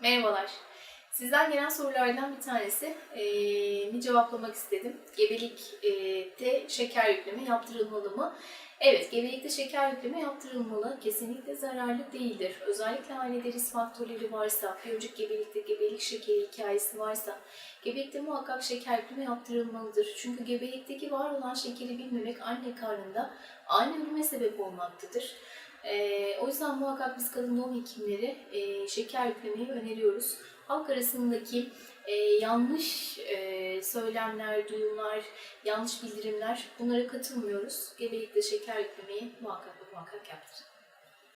Merhabalar. Sizden gelen sorulardan bir tanesi ni cevaplamak istedim. Gebelikte şeker yükleme yaptırılmalı mı? Evet, gebelikte şeker yükleme yaptırılmalı. Kesinlikle zararlı değildir. Özellikle ailede risk faktörleri varsa, biyolojik gebelikte gebelik şekeri hikayesi varsa, gebelikte muhakkak şeker yükleme yaptırılmalıdır. Çünkü gebelikteki var olan şekeri bilmemek anne karnında ani ölüme sebep olmaktadır. Ee, o yüzden muhakkak biz kadın doğum hekimleri e, şeker yüklemeyi öneriyoruz. Halk arasındaki e, yanlış e, söylemler, duyumlar, yanlış bildirimler bunlara katılmıyoruz. Gebelikte şeker yüklemeyi muhakkak muhakkak yaptırın.